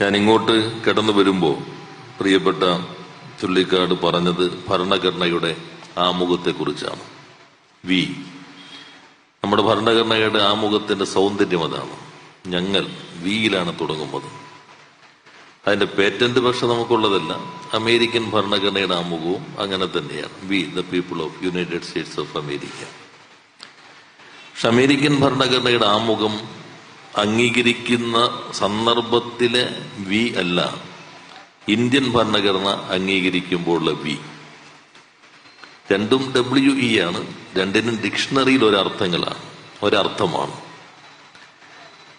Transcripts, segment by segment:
ഞാൻ ഇങ്ങോട്ട് കടന്നു വരുമ്പോൾ പ്രിയപ്പെട്ട ചുള്ളിക്കാട് പറഞ്ഞത് ഭരണഘടനയുടെ ആമുഖത്തെക്കുറിച്ചാണ്. വി. നമ്മുടെ ഭരണഘടനയുടെ ആമുഖത്തിന്റെ സൗന്ദര്യം അതാണ്. ഞങ്ങൾ വിയിലാണ് തുടങ്ങുന്നത്. അതിന്റെ പേറ്റന്റ് പക്ഷെ നമുക്കുള്ളതല്ല അമേരിക്കൻ ഭരണഘടനയുടെ ആമുഖവും അങ്ങനെ തന്നെയാണ്. We the people of United States of America. പക്ഷെ അമേരിക്കൻ ഭരണഘടനയുടെ ആമുഖം അംഗീകരിക്കുന്ന സന്ദർഭത്തിലെ വി അല്ല. ഇന്ത്യൻ ഭരണഘടന അംഗീകരിക്കുമ്പോഴുള്ള വി. രണ്ടും ഡബ്ല്യു ഇ ആണ്. രണ്ടിനും ഡിക്ഷണറിയിൽ ഒരർത്ഥങ്ങളാണ് ഒരർത്ഥമാണ്.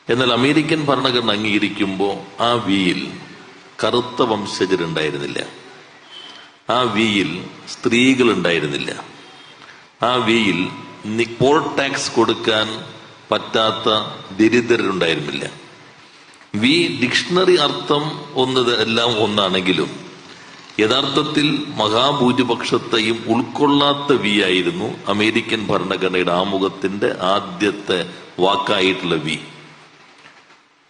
എന്നാൽ അമേരിക്കൻ ഭരണഘടന അംഗീകരിക്കുമ്പോൾ ആ വിയിൽ കറുത്ത വംശജരുണ്ടായിരുന്നില്ല. ആ വിയിൽ സ്ത്രീകൾ ഉണ്ടായിരുന്നില്ല ആ വിയിൽ പോൾ ടാക്സ് കൊടുക്കാൻ പറ്റാത്ത ദരിദ്രരുണ്ടായിരുന്നില്ല. വി ഡിക്ഷണറി അർത്ഥം ഒന്നത് എല്ലാം ഒന്നാണെങ്കിലും യഥാർത്ഥത്തിൽ മഹാഭൂരിപക്ഷത്തെയും ഉൾക്കൊള്ളാത്ത വി ആയിരുന്നു അമേരിക്കൻ ഭരണഘടനയുടെ ആമുഖത്തിന്റെ ആദ്യത്തെ വാക്കായിട്ടുള്ള വി.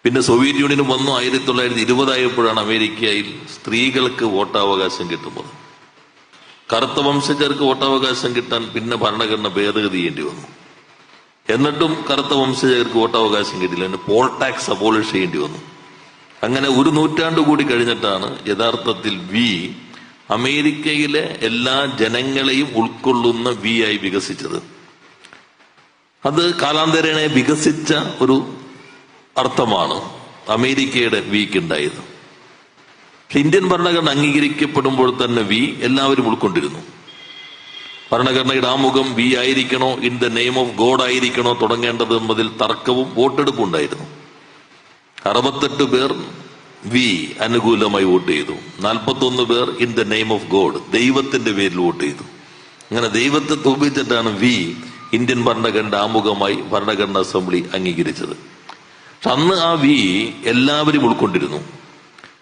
പിന്നെ സോവിയറ്റ് യൂണിയൻ വന്നു ആയിരത്തി തൊള്ളായിരത്തി ഇരുപതായപ്പോഴാണ് അമേരിക്കയിൽ സ്ത്രീകൾക്ക് വോട്ടവകാശം കിട്ടുന്നത്. കറുത്ത വംശജർക്ക് വോട്ടവകാശം കിട്ടാൻ പിന്നെ ഭരണഘടന ഭേദഗതി ചെയ്യേണ്ടി വന്നു. എന്നിട്ടും കറുത്ത വംശജർക്ക് വോട്ടവകാശം കിട്ടില്ല അതിന് പോൾ ടാക്സ് അബോളിഷ് ചെയ്യേണ്ടി വന്നു. അങ്ങനെ ഒരു നൂറ്റാണ്ട് കൂടി കഴിഞ്ഞിട്ടാണ് യഥാർത്ഥത്തിൽ വി അമേരിക്കയിലെ എല്ലാ ജനങ്ങളെയും ഉൾക്കൊള്ളുന്ന വി ആയി വികസിച്ചത്. അത് കാലാന്തരേണ വികസിച്ച ഒരു അർത്ഥമാണ് അമേരിക്കയുടെ വിക്ക് ഉണ്ടായത്. ഇന്ത്യൻ ഭരണഘടന അംഗീകരിക്കപ്പെടുമ്പോൾ തന്നെ വി എല്ലാവരും ഉൾക്കൊണ്ടിരുന്നു. ഭരണഘടനയുടെ ആമുഖം we ആയിരിക്കണോ in the name of God ആയിരിക്കണോ തുടങ്ങേണ്ടത് എന്നതിൽ തർക്കവും വോട്ടെടുപ്പും ഉണ്ടായിരുന്നു. അറുപത്തെട്ട് പേർ വി അനുകൂലമായി വോട്ട് ചെയ്തു. നാൽപ്പത്തൊന്ന് പേർ in the name of God ദൈവത്തിന്റെ പേരിൽ വോട്ട് ചെയ്തു. അങ്ങനെ ദൈവത്തെ തോപ്പിച്ചിട്ടാണ് വി ഇന്ത്യൻ ഭരണഘടന ആമുഖമായി ഭരണഘടനാ അസംബ്ലി അംഗീകരിച്ചത്. പക്ഷെ അന്ന് ആ വി എല്ലാവരും ഉൾക്കൊണ്ടിരുന്നു.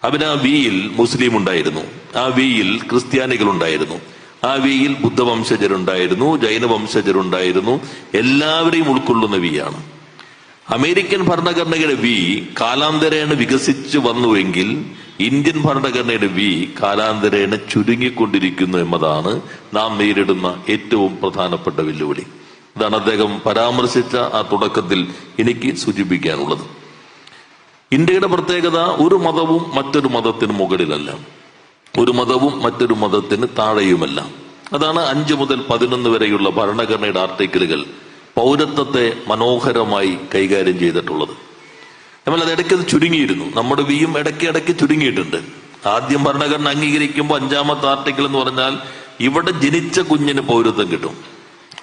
അവന് ആ വിയിൽ മുസ്ലിം ഉണ്ടായിരുന്നു. ആ വിയിൽ ക്രിസ്ത്യാനികൾ ഉണ്ടായിരുന്നു. ബുദ്ധവംശജരുണ്ടായിരുന്നു ബുദ്ധവംശജരുണ്ടായിരുന്നു ജൈനവംശജരുണ്ടായിരുന്നു എല്ലാവരെയും ഉൾക്കൊള്ളുന്ന വിയാണ് അമേരിക്കൻ ഭരണഘടനയുടെ വി കാലാന്തരേണ വികസിച്ചു വന്നുവെങ്കിൽ ഇന്ത്യൻ ഭരണഘടനയുടെ വി കാലാന്തരേണ ചുരുങ്ങിക്കൊണ്ടിരിക്കുന്നു എന്നതാണ് നാം നേരിടുന്ന ഏറ്റവും പ്രധാനപ്പെട്ട വെല്ലുവിളി. ഇതാണ് അദ്ദേഹം പരാമർശിച്ച ആ തുടക്കത്തിൽ എനിക്ക് സൂചിപ്പിക്കാനുള്ളത്. ഇന്ത്യയുടെ പ്രത്യേകത ഒരു മതവും മറ്റൊരു മതത്തിന് മുകളിലല്ല. ഒരു മതവും മറ്റൊരു മതത്തിന് താഴെയുമല്ല. അതാണ് അഞ്ചു മുതൽ പതിനൊന്ന് വരെയുള്ള ഭരണഘടനയുടെ ആർട്ടിക്കിളുകൾ പൗരത്വത്തെ മനോഹരമായി കൈകാര്യം ചെയ്തിട്ടുള്ളത്. എന്നാൽ അത് ഇടയ്ക്ക് ചുരുങ്ങിയിരുന്നു. നമ്മുടെ വിയും ഇടയ്ക്ക് ഇടയ്ക്ക് ചുരുങ്ങിയിട്ടുണ്ട്. ആദ്യം ഭരണഘടന അംഗീകരിക്കുമ്പോൾ അഞ്ചാമത്തെ ആർട്ടിക്കിൾ എന്ന് പറഞ്ഞാൽ ഇവിടെ ജനിച്ച കുഞ്ഞിന് പൗരത്വം കിട്ടും.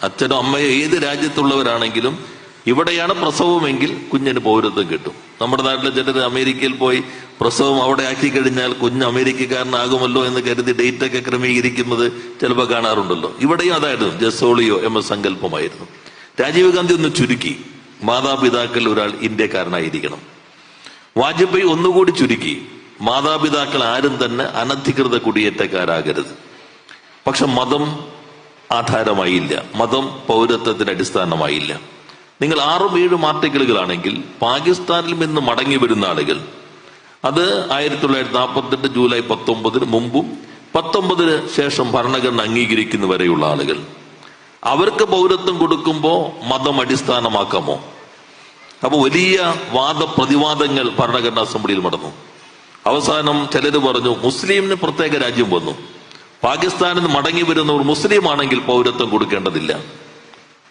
അച്ഛനും അമ്മയോ ഏത് രാജ്യത്തുള്ളവരാണെങ്കിലും ഇവിടെയാണ് പ്രസവമെങ്കിൽ കുഞ്ഞിന് പൗരത്വം കിട്ടും. നമ്മുടെ നാട്ടിലെ ചിലർ അമേരിക്കയിൽ പോയി പ്രസവം അവിടെ ആക്കി കഴിഞ്ഞാൽ കുഞ്ഞ് അമേരിക്കക്കാരനാകുമല്ലോ എന്ന് കരുതി ഡേറ്റ് ഒക്കെ ക്രമീകരിക്കുന്നത് ചിലപ്പോൾ കാണാറുണ്ടല്ലോ. ഇവിടെയും അതായിരുന്നു ജസോളിയോ എന്ന സങ്കല്പമായിരുന്നു. രാജീവ് ഗാന്ധി ഒന്ന് ചുരുക്കി മാതാപിതാക്കൾ ഒരാൾ ഇന്ത്യക്കാരനായിരിക്കണം. വാജ്പേയി ഒന്നുകൂടി ചുരുക്കി മാതാപിതാക്കൾ ആരും തന്നെ അനധികൃത കുടിയേറ്റക്കാരാകരുത്. പക്ഷെ മതം ആധാരമായില്ല മതം പൗരത്വത്തിന് അടിസ്ഥാനമായില്ല. നിങ്ങൾ ആറും ഏഴും ആർട്ടിക്കിളുകളാണെങ്കിൽ പാകിസ്ഥാനിൽ നിന്ന് മടങ്ങി വരുന്ന ആളുകൾ അത് ആയിരത്തി തൊള്ളായിരത്തി നാൽപ്പത്തെട്ട് ജൂലൈ പത്തൊമ്പതിന് മുമ്പും പത്തൊമ്പതിന് ശേഷം ഭരണഘടന അംഗീകരിക്കുന്നവരെയുള്ള ആളുകൾ. അവർക്ക് പൗരത്വം കൊടുക്കുമ്പോൾ മതം അടിസ്ഥാനമാക്കാമോ? അപ്പൊ വലിയ വാദപ്രതിവാദങ്ങൾ ഭരണഘടനാ അസംബ്ലിയിൽ നടന്നു. അവസാനം ചിലര് പറഞ്ഞു മുസ്ലിമിന് പ്രത്യേക രാജ്യം വന്നു. പാകിസ്ഥാനിൽ നിന്ന് മടങ്ങി വരുന്നവർ മുസ്ലിം ആണെങ്കിൽ പൗരത്വം കൊടുക്കേണ്ടതില്ല.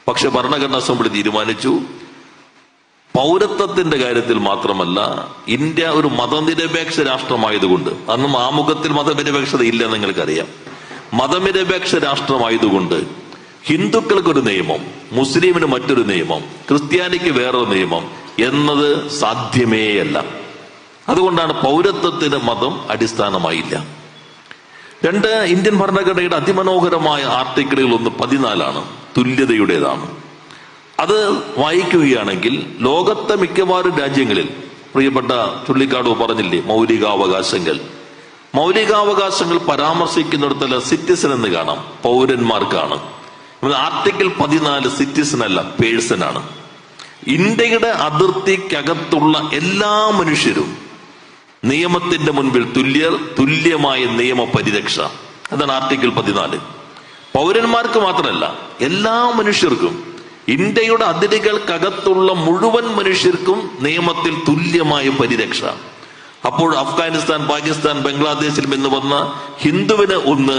പക്ഷെ ഭരണഘടനാ അസംബ്ലി തീരുമാനിച്ചു. പൗരത്വത്തിന്റെ കാര്യത്തിൽ മാത്രമല്ല ഇന്ത്യ ഒരു മതനിരപേക്ഷ രാഷ്ട്രമായതുകൊണ്ട് അന്നും ആമുഖത്തിൽ മതനിരപേക്ഷത ഇല്ല നിങ്ങൾക്കറിയാം. മതനിരപേക്ഷ രാഷ്ട്രമായതുകൊണ്ട് ഹിന്ദുക്കൾക്കൊരു നിയമം മുസ്ലിമിന് മറ്റൊരു നിയമം ക്രിസ്ത്യാനിക്ക് വേറൊരു നിയമം എന്നത് സാധ്യമേയല്ല. അതുകൊണ്ടാണ് പൗരത്വത്തിന് മതം അടിസ്ഥാനമായില്ല. രണ്ട് ഇന്ത്യൻ ഭരണഘടനയുടെ അതിമനോഹരമായ ആർട്ടിക്കിളുകൾ ഒന്ന് പതിനാലാണ്. തുല്യതയുടേതാണ്. അത് വായിക്കുകയാണെങ്കിൽ ലോകത്തെ മിക്കവാറും രാജ്യങ്ങളിൽ പ്രിയപ്പെട്ട ചുള്ളിക്കാട് പറഞ്ഞില്ലേ മൗലികാവകാശങ്ങൾ. മൗലികാവകാശങ്ങൾ പരാമർശിക്കുന്നിടത്തല്ല സിറ്റിസൺ എന്ന് കാണാം പൗരന്മാർക്കാണ്. ആർട്ടിക്കിൾ പതിനാല് സിറ്റിസൺ അല്ല പേഴ്സൺ ആണ്. ഇന്ത്യയുടെ അതിർത്തിക്കകത്തുള്ള എല്ലാ മനുഷ്യരും നിയമത്തിന്റെ മുൻപിൽ തുല്യർ തുല്യമായ നിയമ പരിരക്ഷ അതാണ് ആർട്ടിക്കിൾ പതിനാല്. പൗരന്മാർക്ക് മാത്രമല്ല എല്ലാ മനുഷ്യർക്കും ഇന്ത്യയുടെ അതിരുകൾക്കകത്തുള്ള മുഴുവൻ മനുഷ്യർക്കും നിയമത്തിൽ തുല്യമായ പരിരക്ഷ. അപ്പോൾ അഫ്ഗാനിസ്ഥാൻ പാകിസ്ഥാൻ ബംഗ്ലാദേശിൽ നിന്ന് വന്ന ഹിന്ദുവിന് ഒന്ന്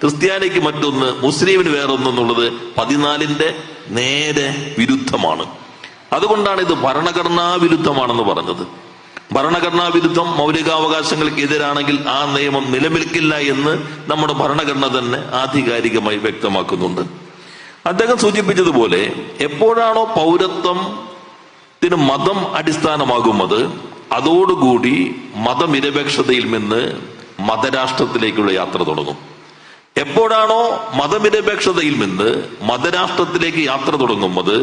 ക്രിസ്ത്യാനിക്ക് മറ്റൊന്ന് മുസ്ലിമിന് വേറൊന്ന് എന്നുള്ളത് പതിനാലിന്റെ നേരെ വിരുദ്ധമാണ്. അതുകൊണ്ടാണ് ഇത് ഭരണഘടനാ വിരുദ്ധമാണെന്ന് പറഞ്ഞത്. ഭരണഘടനാ വിരുദ്ധം മൗലികാവകാശങ്ങൾക്ക് എതിരാണെങ്കിൽ ആ നിയമം നിലനിൽക്കില്ല എന്ന് നമ്മുടെ ഭരണഘടന തന്നെ ആധികാരികമായി വ്യക്തമാക്കുന്നുണ്ട്. അദ്ദേഹം സൂചിപ്പിച്ചതുപോലെ എപ്പോഴാണോ പൗരത്വം ത്തിന് മതം അടിസ്ഥാനമാകുന്നത് അതോടുകൂടി മതനിരപേക്ഷതയിൽ നിന്ന് മതരാഷ്ട്രത്തിലേക്കുള്ള യാത്ര തുടങ്ങും. എപ്പോഴാണോ മതനിരപേക്ഷതയിൽ നിന്ന് മതരാഷ്ട്രത്തിലേക്ക് യാത്ര തുടങ്ങുന്നത്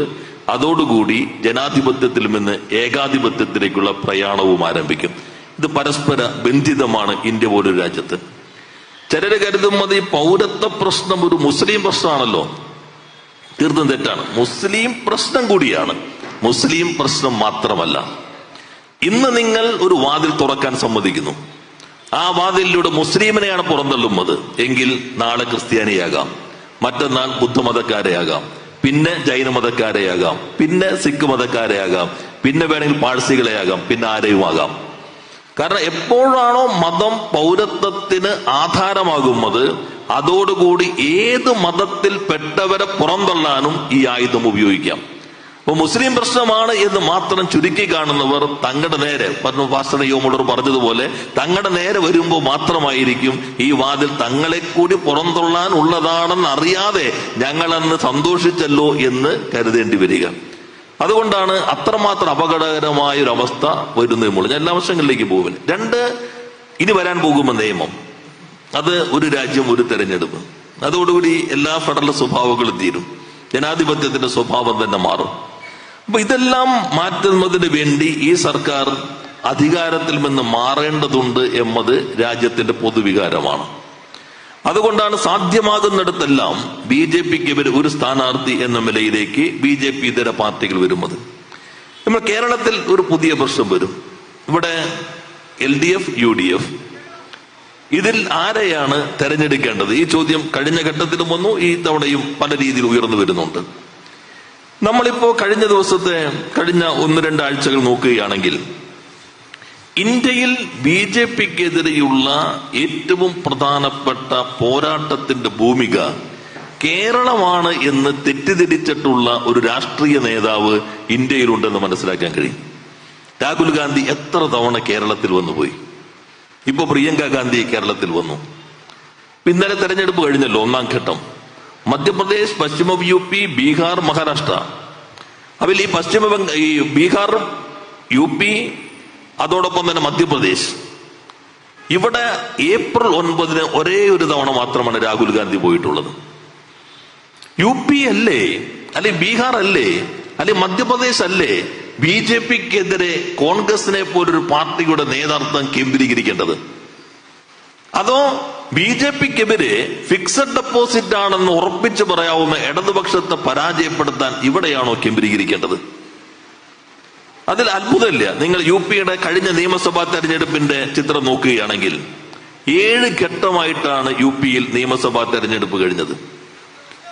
അതോടുകൂടി ജനാധിപത്യത്തിൽ നിന്ന് ഏകാധിപത്യത്തിലേക്കുള്ള പ്രയാണവും ആരംഭിക്കും. ഇത് പരസ്പര ബന്ധിതമാണ് ഇന്ത്യ പോലൊരു രാജ്യത്ത്. ചിലര് അത് ഈ പൗരത്വ പ്രശ്നം ഒരു മുസ്ലിം പ്രശ്നമാണല്ലോ. തീർത്തും തെറ്റാണ്. മുസ്ലിം പ്രശ്നം കൂടിയാണ്. മുസ്ലിം പ്രശ്നം മാത്രമല്ല. ഇന്ന് നിങ്ങൾ ഒരു വാതിൽ തുറക്കാൻ സമ്മതിക്കുന്നു. ആ വാതിലിലൂടെ മുസ്ലിമിനെയാണ് പുറന്തള്ളുന്നത്. എങ്കിൽ നാളെ ക്രിസ്ത്യാനിയാകാം. മറ്റന്നാൾ ബുദ്ധമതക്കാരെയാകാം. പിന്നെ ജൈന മതക്കാരെയാകാം. പിന്നെ സിഖ് മതക്കാരെയാകാം. പിന്നെ വേണമെങ്കിൽ പാഴ്സികളെയാകാം. പിന്നെ ആരെയും ആകാം കാരണം എപ്പോഴാണോ മതം പൗരത്വത്തിന് ആധാരമാകുന്നത് അതോടുകൂടി ഏത് മതത്തിൽ പെട്ടവരെ പുറന്തള്ളാനും ഈ ആയുധം ഉപയോഗിക്കാം. അപ്പൊ മുസ്ലിം പ്രശ്നമാണ് എന്ന് മാത്രം ചുരുക്കി കാണുന്നവർ തങ്ങളുടെ നേരെ പറഞ്ഞു പാസ്റ്റർ യോമുള്ളർ പറഞ്ഞതുപോലെ തങ്ങളുടെ നേരെ വരുമ്പോൾ മാത്രമായിരിക്കും ഈ വാതിൽ തങ്ങളെ കൂടി പുറന്തള്ളാൻ ഉള്ളതാണെന്ന് അറിയാതെ ഞങ്ങളന്ന് സന്തോഷിച്ചല്ലോ എന്ന് കരുതേണ്ടി വരിക. അതുകൊണ്ടാണ് അത്രമാത്രം അപകടകരമായ ഒരു അവസ്ഥ വരുന്നതുമുള്ളൂ ഞാൻ എല്ലാ വശങ്ങളിലേക്ക് പോകുന്നു രണ്ട് ഇനി വരാൻ പോകുമ്പോൾ നിയമം. അത് ഒരു രാജ്യം ഒരു തെരഞ്ഞെടുപ്പ്. അതോടുകൂടി എല്ലാ ഫെഡറൽ സ്വഭാവങ്ങളും തീരും. ജനാധിപത്യത്തിന്റെ സ്വഭാവം തന്നെ മാറും. അപ്പൊ ഇതെല്ലാം മാറ്റുന്നതിന് വേണ്ടി ഈ സർക്കാർ അധികാരത്തിൽ നിന്ന് മാറേണ്ടതുണ്ട് എന്നത് രാജ്യത്തിന്റെ പൊതുവികാരമാണ്. അതുകൊണ്ടാണ് സാധ്യമാകുന്നിടത്തെല്ലാം ബി ജെ പിക്ക് ഇവർ ഒരു സ്ഥാനാർത്ഥി എന്ന നിലയിലേക്ക് ബി ജെ പി ഇതര പാർട്ടികൾ വരുന്നത്. നമ്മൾ കേരളത്തിൽ ഒരു പുതിയ പ്രശ്നം വരും. ഇവിടെ L D F U D F. ഇതിൽ ആരെയാണ് തെരഞ്ഞെടുക്കേണ്ടത്? ഈ ചോദ്യം കഴിഞ്ഞ ഘട്ടത്തിലും വന്നു ഈ തവണയും പല രീതിയിൽ ഉയർന്നു വരുന്നുണ്ട്. നമ്മളിപ്പോ കഴിഞ്ഞ ദിവസത്തെ കഴിഞ്ഞ ഒന്ന് രണ്ടാഴ്ചകൾ നോക്കുകയാണെങ്കിൽ ഇന്ത്യയിൽ ബി ജെ പിക്കെതിരെയുള്ള ഏറ്റവും പ്രധാനപ്പെട്ട പോരാട്ടത്തിന്റെ ഭൂമിക കേരളമാണ് എന്ന് തെറ്റിദ്ധരിച്ചിട്ടുള്ള ഒരു രാഷ്ട്രീയ നേതാവ് ഇന്ത്യയിലുണ്ടെന്ന് മനസ്സിലാക്കാൻ കഴിയും. രാഹുൽ ഗാന്ധി എത്ര തവണ കേരളത്തിൽ വന്നു പോയി? ഇപ്പൊ പ്രിയങ്ക ഗാന്ധി കേരളത്തിൽ വന്നു. ഇന്നലെ തെരഞ്ഞെടുപ്പ് കഴിഞ്ഞല്ലോ ഒന്നാം ഘട്ടം. മധ്യപ്രദേശ് പശ്ചിമ യു പി ബീഹാർ മഹാരാഷ്ട്ര. അതിൽ ഈ പശ്ചിമ ബംഗാൾ ഈ ബീഹാർ യു പി അതോടൊപ്പം തന്നെ മധ്യപ്രദേശ്. ഇവിടെ ഏപ്രിൽ ഒൻപതിന് ഒരേ ഒരു തവണ മാത്രമാണ് രാഹുൽ ഗാന്ധി പോയിട്ടുള്ളത്. യു പി അല്ലേ? അല്ലെ ബീഹാർ അല്ലേ? അല്ലെ മധ്യപ്രദേശ് അല്ലേ? ബി ജെ പിക്കെതിരെ കോൺഗ്രസിനെ പോലൊരു പാർട്ടിയുടെ നേതൃത്വം കേന്ദ്രീകരിക്കേണ്ടത്. അതോ ബി ജെ പിക്കെതിരെ ഫിക്സഡ് ഡെപ്പോസിറ്റ് ആണെന്ന് ഉറപ്പിച്ചു പറയാവുന്ന ഇടതുപക്ഷത്തെ പരാജയപ്പെടുത്താൻ ഇവിടെയാണോ കേന്ദ്രീകരിക്കേണ്ടത്? അതിൽ അത്ഭുതമില്ല. നിങ്ങൾ യു പിയുടെ കഴിഞ്ഞ നിയമസഭാ തെരഞ്ഞെടുപ്പിന്റെ ചിത്രം നോക്കുകയാണെങ്കിൽ ഏഴ് ഘട്ടമായിട്ടാണ് യു പിയിൽ നിയമസഭാ തെരഞ്ഞെടുപ്പ് കഴിഞ്ഞത്.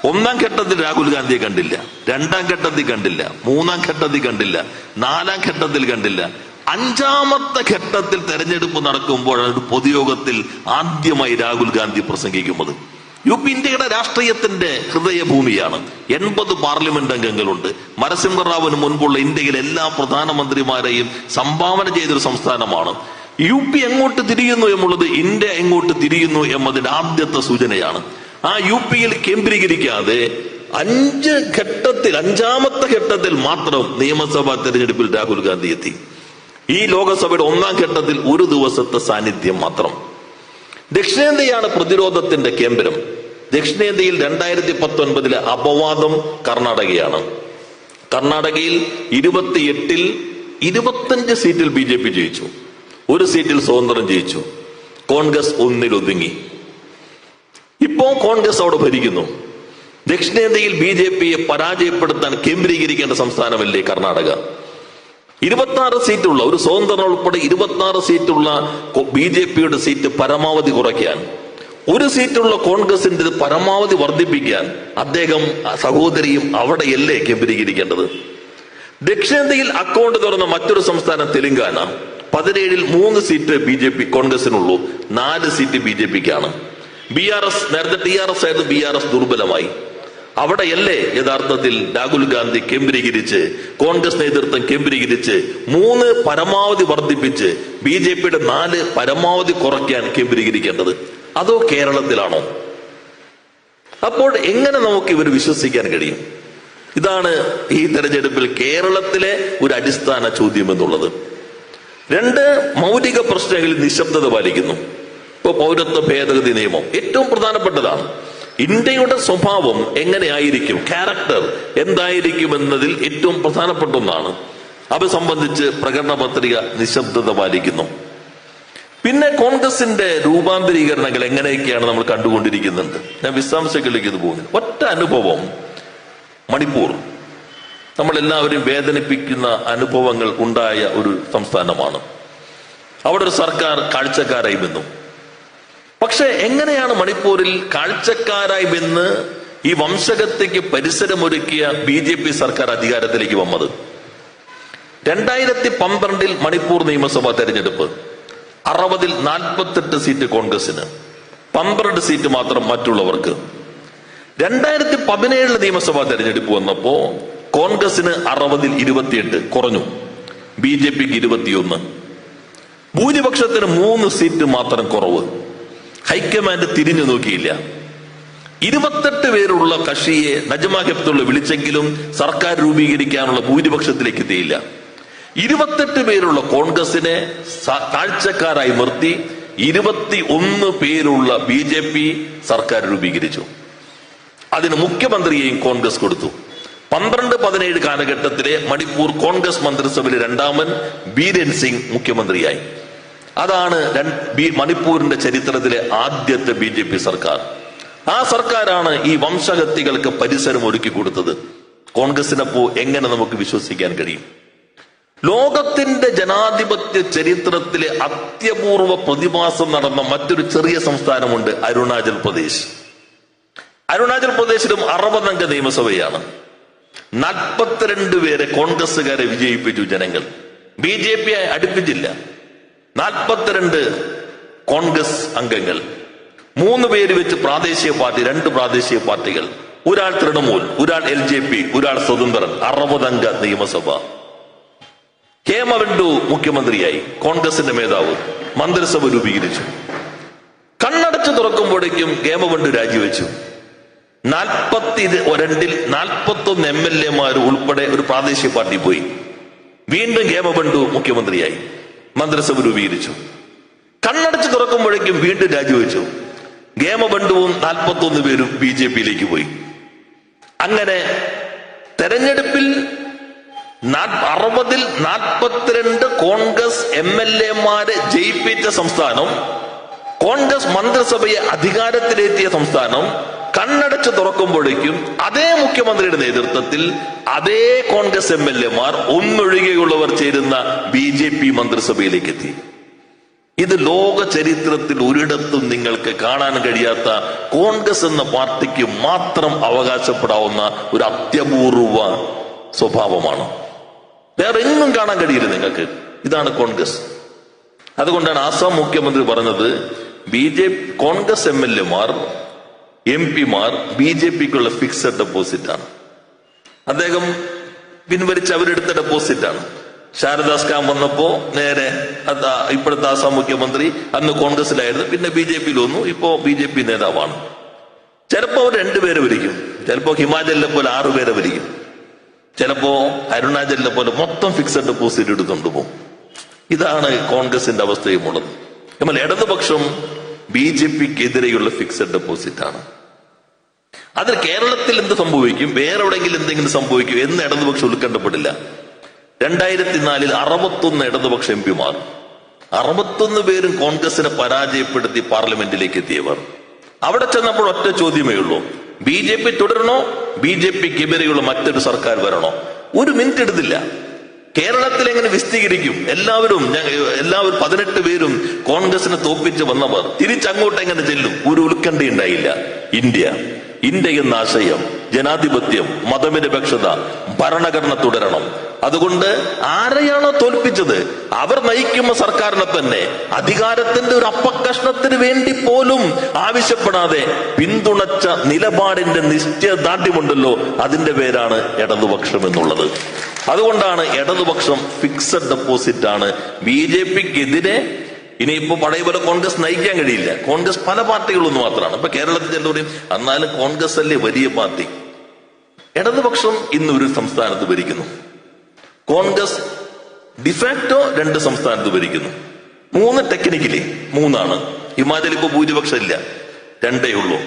ഒന്നാം ഘട്ടത്തിൽ രാഹുൽ ഗാന്ധിയെ കണ്ടില്ല. രണ്ടാം ഘട്ടത്തിൽ കണ്ടില്ല. മൂന്നാം ഘട്ടത്തിൽ കണ്ടില്ല. നാലാം ഘട്ടത്തിൽ കണ്ടില്ല. അഞ്ചാമത്തെ ഘട്ടത്തിൽ തെരഞ്ഞെടുപ്പ് നടക്കുമ്പോഴാണ് പൊതുയോഗത്തിൽ ആദ്യമായി രാഹുൽ ഗാന്ധി പ്രസംഗിക്കുന്നത്. യു പി ഇന്ത്യയുടെ രാഷ്ട്രീയത്തിന്റെ ഹൃദയഭൂമിയാണ്. എൺപത് പാർലമെന്റ് അംഗങ്ങളുണ്ട്. നരസിംഹറാവിന് മുൻപുള്ള ഇന്ത്യയിലെ എല്ലാ പ്രധാനമന്ത്രിമാരെയും സംഭാവന ചെയ്തൊരു സംസ്ഥാനമാണ്. യു പി എങ്ങോട്ട് തിരിയുന്നു എന്നുള്ളത് ഇന്ത്യ എങ്ങോട്ട് തിരിയുന്നു എന്നതിന്റെ ആദ്യത്തെ സൂചനയാണ്. ആ യു പിയിൽ കേന്ദ്രീകരിക്കാതെ അഞ്ച് ഘട്ടത്തിൽ അഞ്ചാമത്തെ ഘട്ടത്തിൽ മാത്രം നിയമസഭാ തെരഞ്ഞെടുപ്പിൽ രാഹുൽ ഗാന്ധി എത്തി. ഈ ലോകസഭയുടെ ഒന്നാം ഘട്ടത്തിൽ ഒരു ദിവസത്തെ സാന്നിധ്യം മാത്രം. ദക്ഷിണേന്ത്യയാണ് പ്രതിരോധത്തിന്റെ കേന്ദ്രം. ദക്ഷിണേന്ത്യയിൽ രണ്ടായിരത്തി പത്തൊൻപതിലെ അപവാദം കർണാടകയാണ്. കർണാടകയിൽ ഇരുപത്തിയെട്ടിൽ ഇരുപത്തഞ്ച് സീറ്റിൽ ബി ജെ പി ജയിച്ചു. ഒരു സീറ്റിൽ സ്വതന്ത്രം ജയിച്ചു. കോൺഗ്രസ് ഒന്നിൽ ഒതുങ്ങി ഇപ്പോ കോൺഗ്രസ് അവിടെ ഭരിക്കുന്നു. ദക്ഷിണേന്ത്യയിൽ ബി ജെ പിയെ പരാജയപ്പെടുത്താൻ കേന്ദ്രീകരിക്കേണ്ട സംസ്ഥാനമല്ലേ കർണാടക? ഇരുപത്തി സീറ്റുള്ള ഒരു സ്വതന്ത്രൻ ഉൾപ്പെടെ ഇരുപത്തി സീറ്റുള്ള ബി ജെ പിയുടെ സീറ്റ് പരമാവധി കുറയ്ക്കാൻ ഒരു സീറ്റുള്ള കോൺഗ്രസിന്റെ പരമാവധി വർദ്ധിപ്പിക്കാൻ അദ്ദേഹം സഹോദരിയും അവിടെയല്ലേ കേന്ദ്രീകരിക്കേണ്ടത്? ദക്ഷിണേന്ത്യയിൽ അക്കൗണ്ട് തുറന്ന മറ്റൊരു സംസ്ഥാനം തെലങ്കാന. പതിനേഴിൽ മൂന്ന് സീറ്റ് ബി ജെ പി കോൺഗ്രസിനുള്ളൂ നാല് സീറ്റ് ബി ജെ പിക്കാണ്. ബി ആർ എസ് നേരത്തെ ടി ആർ എസ് ആയത് ബി ആർ എസ് ദുർബലമായി. അവിടെയല്ലേ യഥാർത്ഥത്തിൽ രാഹുൽ ഗാന്ധി കേന്ദ്രീകരിച്ച് കോൺഗ്രസ് നേതൃത്വം കേന്ദ്രീകരിച്ച് മൂന്ന് പരമാവധി വർദ്ധിപ്പിച്ച് ബി ജെ പിയുടെ നാല് പരമാവധി കുറയ്ക്കാൻ കേന്ദ്രീകരിക്കേണ്ടത്? അതോ കേരളത്തിലാണോ? അപ്പോൾ എങ്ങനെ നമുക്ക് ഇവർ വിശ്വസിക്കാൻ കഴിയും? ഇതാണ് ഈ തെരഞ്ഞെടുപ്പിൽ കേരളത്തിലെ ഒരു അടിസ്ഥാന ചോദ്യം എന്നുള്ളത്. രണ്ട് മൗലിക പ്രശ്നങ്ങളിൽ നിശബ്ദത പാലിക്കുന്നു. ഇപ്പൊ പൗരത്വ ഭേദഗതി നിയമം ഏറ്റവും പ്രധാനപ്പെട്ടതാണ്. ഇന്ത്യയുടെ സ്വഭാവം എങ്ങനെയായിരിക്കും? ക്യാരക്ടർ എന്തായിരിക്കും എന്നതിൽ ഏറ്റവും പ്രധാനപ്പെട്ട ഒന്നാണ്. അത് സംബന്ധിച്ച് പ്രകടന പത്രിക നിശബ്ദത പാലിക്കുന്നു. പിന്നെ കോൺഗ്രസിന്റെ രൂപാന്തരീകരണങ്ങൾ എങ്ങനെയൊക്കെയാണ് നമ്മൾ കണ്ടുകൊണ്ടിരിക്കുന്നത് ഞാൻ വിശദാംശങ്ങളിലേക്ക് ഇത് പോകുന്നു. ഒറ്റ അനുഭവം മണിപ്പൂർ. നമ്മൾ എല്ലാവരും വേദനിപ്പിക്കുന്ന അനുഭവങ്ങൾ ഉണ്ടായ ഒരു സംസ്ഥാനമാണ്. അവിടെ ഒരു സർക്കാർ കാഴ്ചക്കാരായി വന്നു പക്ഷെ എങ്ങനെയാണ് മണിപ്പൂരിൽ കാഴ്ചക്കാരായി വന്ന് ഈ വംശഗത്യക്ക് പരിസരമൊരുക്കിയ ബി ജെ പി സർക്കാർ അധികാരത്തിലേക്ക് വന്നത്? രണ്ടായിരത്തി പന്ത്രണ്ടിൽ മണിപ്പൂർ നിയമസഭാ തെരഞ്ഞെടുപ്പ് അറുപതിൽ നാൽപ്പത്തെട്ട് സീറ്റ് കോൺഗ്രസിന് പന്ത്രണ്ട് സീറ്റ് മാത്രം മറ്റുള്ളവർക്ക്. രണ്ടായിരത്തി പതിനേഴിലെ നിയമസഭാ തെരഞ്ഞെടുപ്പ് വന്നപ്പോ കോൺഗ്രസിന് അറുപതിൽ ഇരുപത്തിയെട്ട് കുറഞ്ഞു ബി ജെ പിക്ക് ഇരുപത്തിയൊന്ന്. ഭൂരിപക്ഷത്തിന് മൂന്ന് സീറ്റ് മാത്രം കുറവ്. ഹൈക്കമാൻഡ് തിരിഞ്ഞു നോക്കിയില്ല. ഇരുപത്തെട്ട് പേരുള്ള കക്ഷിയെ നജമ വിളിച്ചെങ്കിലും സർക്കാർ രൂപീകരിക്കാനുള്ള ഭൂരിപക്ഷത്തിലേക്ക് എത്തിയില്ല. ഇരുപത്തെട്ട് പേരുള്ള കോൺഗ്രസിനെ താഴ്ചക്കാരായി നിർത്തി ഇരുപത്തി ഒന്ന് പേരുള്ള ബി ജെ പി സർക്കാർ രൂപീകരിച്ചു. അതിന് മുഖ്യമന്ത്രിയെയും കോൺഗ്രസ് കൊടുത്തു. പന്ത്രണ്ട് പതിനേഴ് കാലഘട്ടത്തിലെ മണിപ്പൂർ കോൺഗ്രസ് മന്ത്രിസഭയിലെ രണ്ടാമൻ ബീരൻ സിംഗ് മുഖ്യമന്ത്രിയായി. അതാണ് മണിപ്പൂരിന്റെ ചരിത്രത്തിലെ ആദ്യത്തെ ബി ജെ പി സർക്കാർ. ആ സർക്കാരാണ് ഈ വംശഹത്യകൾക്ക് പരിസരം ഒരുക്കി കൊടുത്തത്. കോൺഗ്രസിനെ പോ എങ്ങനെ നമുക്ക് വിശ്വസിക്കാൻ കഴിയും? ലോകത്തിന്റെ ജനാധിപത്യ ചരിത്രത്തിലെ അത്യപൂർവ പ്രതിമാസം നടന്ന മറ്റൊരു ചെറിയ സംസ്ഥാനമുണ്ട് അരുണാചൽ പ്രദേശ്. അരുണാചൽ പ്രദേശിലും അറുപതംഗ നിയമസഭയാണ്. നാൽപ്പത്തിരണ്ട് പേരെ കോൺഗ്രസ്സുകാരെ വിജയിപ്പിച്ചു ജനങ്ങൾ. ബി ജെ പി അടുപ്പിച്ചില്ല. നാൽപ്പത്തിരണ്ട് കോൺഗ്രസ് അംഗങ്ങൾ. മൂന്ന് പേര് വെച്ച് പ്രാദേശിക പാർട്ടി രണ്ട് പ്രാദേശിക പാർട്ടികൾ. ഒരാൾ തൃണമൂൽ ഒരാൾ എൽ ജെ പി ഒരാൾ സ്വതന്ത്രൻ അറുപതംഗ നിയമസഭ. ഹേമവെണ്ടു മുഖ്യമന്ത്രിയായി കോൺഗ്രസിന്റെ മേധാവ് മന്ത്രിസഭ രൂപീകരിച്ചു. കണ്ണടച്ച് തുറക്കുമ്പോഴേക്കും ഹേമവെണ്ടു രാജിവെച്ചു. നാൽപ്പത്തി രണ്ടിൽ നാൽപ്പത്തൊന്ന് എം എൽ എമാർ ഉൾപ്പെടെ ഒരു പ്രാദേശിക പാർട്ടി പോയി. വീണ്ടും ഹേമബിന്ദു മുഖ്യമന്ത്രിയായി. മന്ത്രിസഭ രൂപീകരിച്ചു കണ്ണടച്ച് തുറക്കുമ്പോഴേക്കും വീണ്ടും രാജിവെച്ചു. ഹേമബിന്ദുവും നാൽപ്പത്തൊന്ന് പേരും ബി ജെ പിയിലേക്ക് പോയി. അങ്ങനെ തെരഞ്ഞെടുപ്പിൽ അറുപതിൽ നാൽപ്പത്തിരണ്ട് കോൺഗ്രസ് എം എൽ എമാരെ ജയിപ്പിച്ച സംസ്ഥാനം കോൺഗ്രസ് മന്ത്രിസഭയെ അധികാരത്തിലെത്തിയ സംസ്ഥാനം കണ്ണടച്ച് തുറക്കുമ്പോഴേക്കും അതേ മുഖ്യമന്ത്രിയുടെ നേതൃത്വത്തിൽ അതേ കോൺഗ്രസ് എം എൽ എമാർ ഒന്നൊഴികെയുള്ളവർ ചേരുന്ന ബി ജെ പി മന്ത്രിസഭയിലേക്ക് എത്തി ഇത് ലോക ചരിത്രത്തിൽ ഒരിടത്തും നിങ്ങൾക്ക് കാണാൻ കഴിയാത്ത കോൺഗ്രസ് എന്ന പാർട്ടിക്ക് മാത്രം അവകാശപ്പെടാവുന്ന ഒരു അത്യപൂർവ സ്വഭാവമാണ്. വേറെ എങ്ങും കാണാൻ കഴിയില്ല നിങ്ങൾക്ക്. ഇതാണ് കോൺഗ്രസ്. അതുകൊണ്ടാണ് ആസാം മുഖ്യമന്ത്രി പറഞ്ഞത് B J Congress M L എമാർ എം പിമാർ ബി ജെ പിക്കുള്ള ഫിക്സഡ് ഡെപ്പോസിറ്റ് ആണ്. അദ്ദേഹം പിൻവലിച്ച് അവരെടുത്ത ഡെപ്പോസിറ്റ് ആണ്. ശാരദാ സ്കാം വന്നപ്പോ നേരെ ഇപ്പോഴത്തെ ആസാം മുഖ്യമന്ത്രി അന്ന് കോൺഗ്രസിലായിരുന്നു പിന്നെ ബി ജെ പിയിൽ വന്നു ഇപ്പോ ബി ജെ പി നേതാവാണ്. ചിലപ്പോ അവർ രണ്ടുപേരെ വിളിക്കും. ചിലപ്പോ ഹിമാചലിലെ പോലെ ആറുപേരെ വിളിക്കും. ചിലപ്പോ അരുണാചലിലെ പോലെ മൊത്തം ഫിക്സഡ് ഡെപ്പോസിറ്റ് എടുത്തുകൊണ്ട് പോകും. ഇതാണ് കോൺഗ്രസിന്റെ അവസ്ഥയും ഉള്ളത് എന്നാൽ ഇടതുപക്ഷം ബി ജെ പിക്കെതിരെയുള്ള ഫിക്സഡ് ഡെപ്പോസിറ്റ് ആണ്. അതിൽ കേരളത്തിൽ എന്ത് സംഭവിക്കും? വേറെ എവിടെയെങ്കിലും എന്തെങ്കിലും സംഭവിക്കും എന്ന് ഇടതുപക്ഷം ഉൾക്കണ്ടപ്പെട്ടില്ല രണ്ടായിരത്തി നാലിൽ അറുപത്തൊന്ന് ഇടതുപക്ഷ എം പിമാർ. അറുപത്തൊന്ന് പേരും കോൺഗ്രസിനെ പരാജയപ്പെടുത്തി പാർലമെന്റിലേക്ക് എത്തിയവർ. അവിടെ ചെന്നപ്പോൾ ഒറ്റ ചോദ്യമേ ഉള്ളൂ. ബി ജെ പി തുടരണോ? ബി ജെ പിക്ക് എതിരെയുള്ള മറ്റൊരു സർക്കാർ വരണോ? ഒരു മിനിറ്റ് എടുത്തില്ല. കേരളത്തിൽ എങ്ങനെ വിസ്തീകരിക്കും? എല്ലാവരും എല്ലാവരും പതിനെട്ട് പേരും കോൺഗ്രസിനെ തോപ്പിച്ച് വന്നവർ. തിരിച്ചങ്ങോട്ട് എങ്ങനെ ചെല്ലും? ഒരു ഉത്കണ്ഠയുണ്ടായില്ല. ഇന്ത്യ. ഇന്ത്യ ആശയം ജനാധിപത്യം മതനിരപേക്ഷത ഭരണഘടന തുടരണം. അതുകൊണ്ട് ആരെയാണോ തോൽപ്പിച്ചത് അവർ നയിക്കുന്ന സർക്കാരിനെ തന്നെ അധികാരത്തിന്റെ ഒരു അപ്പക്കഷ്ണത്തിന് വേണ്ടി പോലും ആവശ്യപ്പെടാതെ പിന്തുണച്ച നിലപാടിന്റെ നിശ്ചയദാർഢ്യമുണ്ടല്ലോ അതിന്റെ പേരാണ് ഇടതുപക്ഷം എന്നുള്ളത്. അതുകൊണ്ടാണ് ഇടതുപക്ഷം ഫിക്സഡ് ഡെപ്പോസിറ്റ് ആണ്. ബി ജെ പിക്കെതിരെ ഇനിയിപ്പോ പഴയ പോലെ കോൺഗ്രസ് നയിക്കാൻ കഴിയില്ല. കോൺഗ്രസ് പല പാർട്ടികളൊന്നും മാത്രമാണ്. ഇപ്പൊ കേരളത്തിൽ എന്താ പറയും? എന്നാലും കോൺഗ്രസ് അല്ലേ വലിയ പാർട്ടി? ഇടതുപക്ഷം ഇന്ന് ഒരു സംസ്ഥാനത്ത് ഭരിക്കുന്നു. കോൺഗ്രസ് ഡിഫാക്ടോ രണ്ട് സംസ്ഥാനത്ത് ഭരിക്കുന്നു. മൂന്ന് ടെക്നിക്കലി മൂന്നാണ്. ഹിമാചൽ ഇപ്പോൾ ഭൂരിപക്ഷം ഇല്ല രണ്ടേ ഉള്ളൂ.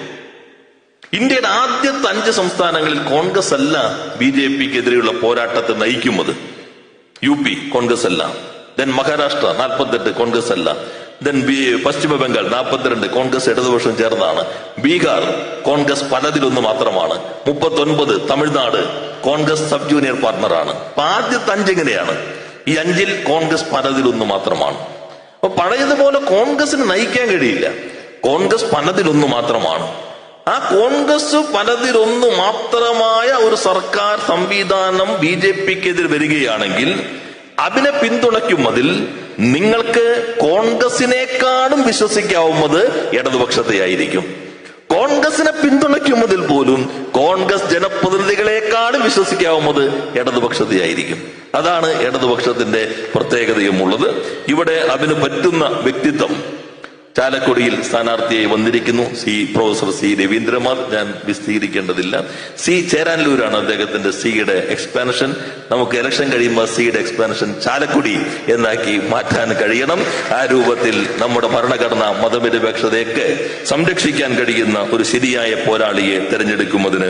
ഇന്ത്യയുടെ ആദ്യത്തെ അഞ്ച് സംസ്ഥാനങ്ങളിൽ കോൺഗ്രസ് അല്ല ബി ജെ പിക്ക് എതിരെയുള്ള പോരാട്ടത്തെ നയിക്കുന്നത്. യു പി കോൺഗ്രസ് അല്ല. ദെൻ മഹാരാഷ്ട്ര നാൽപ്പത്തെട്ട് കോൺഗ്രസ് അല്ല. ദെൻ പശ്ചിമ ബംഗാൾ നാൽപ്പത്തിരണ്ട് കോൺഗ്രസ് ഇടതുപക്ഷം ചേർന്നാണ് ബീഹാർ കോൺഗ്രസ് പലതിലൊന്ന് മാത്രമാണ്. മുപ്പത്തൊൻപത് തമിഴ്നാട് കോൺഗ്രസ് സബ് ജൂനിയർ പാർട്ണറാണ് അപ്പൊ ആദ്യത്തെ അഞ്ചെങ്ങനെയാണ് ഈ അഞ്ചിൽ കോൺഗ്രസ് പലതിലൊന്ന് മാത്രമാണ്. അപ്പൊ പഴയതുപോലെ കോൺഗ്രസിന് നയിക്കാൻ കഴിയില്ല. കോൺഗ്രസ് പലതിലൊന്ന് മാത്രമാണ്. ആ കോൺഗ്രസ് പലതിലൊന്ന് മാത്രമായ ഒരു സർക്കാർ സംവിധാനം ബി ജെ പിക്കെതിരെ വരികയാണെങ്കിൽ അതിനെ പിന്തുണയ്ക്കുന്നതിൽ നിങ്ങൾക്ക് കോൺഗ്രസിനേക്കാളും വിശ്വസിക്കാവുന്നത് ഇടതുപക്ഷത്തെയായിരിക്കും. കോൺഗ്രസിനെ പിന്തുണയ്ക്കുന്നതിൽ പോലും കോൺഗ്രസ് ജനപ്രതിനിധികളെക്കാളും വിശ്വസിക്കാവുന്നത് ഇടതുപക്ഷത്തെയായിരിക്കും. അതാണ് ഇടതുപക്ഷത്തിന്റെ പ്രത്യേകതയുമുള്ളത്. ഇവിടെ അതിന് പറ്റുന്ന വ്യക്തിത്വം ചാലക്കുടിയിൽ സ്ഥാനാർത്ഥിയായി വന്നിരിക്കുന്നു സി പ്രൊഫസർ സി രവീന്ദ്രമാർ. ഞാൻ വിശദീകരിക്കേണ്ടതില്ല സി ചേരാനല്ലൂരാണ് അദ്ദേഹത്തിന്റെ സിയുടെ എക്സ്പാൻഷൻ. നമുക്ക് ഇലക്ഷൻ കഴിയുമ്പോൾ സിയുടെ എക്സ്പാൻഷൻ ചാലക്കുടി എന്നാക്കി മാറ്റാൻ കഴിയണം. ആ രൂപത്തിൽ നമ്മുടെ ഭരണഘടന മതനിരപേക്ഷതയൊക്കെ സംരക്ഷിക്കാൻ കഴിയുന്ന ഒരു ശരിയായ പോരാളിയെ തെരഞ്ഞെടുക്കുന്നതിന്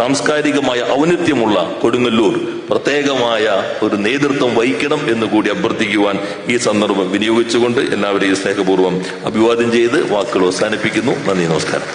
സാംസ്കാരികമായ ഔന്നിത്യമുള്ള കൊടുങ്ങല്ലൂർ പ്രത്യേകമായ ഒരു നേതൃത്വം വഹിക്കണം എന്ന് കൂടി അഭ്യർത്ഥിക്കുവാൻ ഈ സന്ദർഭം വിനിയോഗിച്ചുകൊണ്ട് എല്ലാവരെയും സ്നേഹപൂർവം അഭിവാദ്യം ചെയ്ത് വാക്കുകൾ അവസാനിപ്പിക്കുന്നു. നന്ദി നമസ്കാരം.